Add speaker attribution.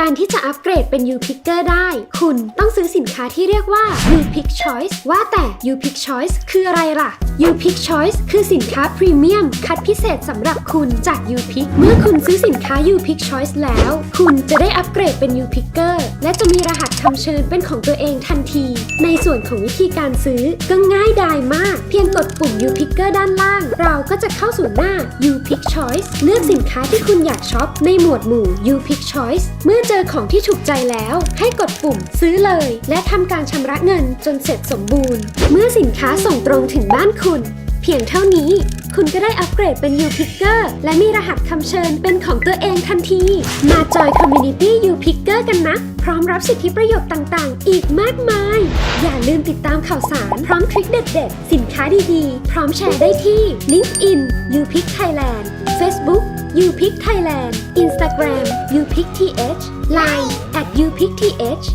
Speaker 1: การที่จะอัปเกรดเป็น U-Picker ได้ คุณต้องซื้อสินค้าที่เรียกว่า U-Pick Choice ว่าแต่ U-Pick Choice คืออะไรล่ะ U-Pick Choice คือสินค้าพรีเมียม คัดพิเศษสำหรับคุณจาก U-Pick เมื่อคุณซื้อสินค้า U-Pick Choice แล้ว คุณจะได้อัปเกรดเป็น U-Picker และจะมีรหัสคำเชิญเป็นของตัวเองทันที ในส่วนของวิธีการซื้อก็ง่ายดายมาก เพียงกดปุ่ม U-Picker ด้านล่าง เราก็จะเข้าสู่หน้า You Pick Choice เลือกสินค้าที่คุณอยากช็อปในหมวดหมู่ You Pick Choice เมื่อเจอของที่ถูกใจแล้ว ให้กดปุ่มซื้อเลย และทำการชำระเงินจนเสร็จสมบูรณ์ เมื่อสินค้าส่งตรงถึงบ้านคุณ เพียงเท่านี้ คุณก็ได้อัปเกรดเป็น U-Picker และมีรหัสคำเชิญเป็นของตัวเองทันที มาจอย Community U-Picker กันนะ พร้อมรับสิทธิประโยชน์ต่างๆ อีกมากมาย อย่าลืมติดตามข่าวสาร พร้อมทริคเด็ดๆ สินค้าดีๆ พร้อมแชร์ได้ที่ LinkedIn U-Pick Thailand Facebook U-Pick Thailand Instagram U-Pick TH Line at U-Pick TH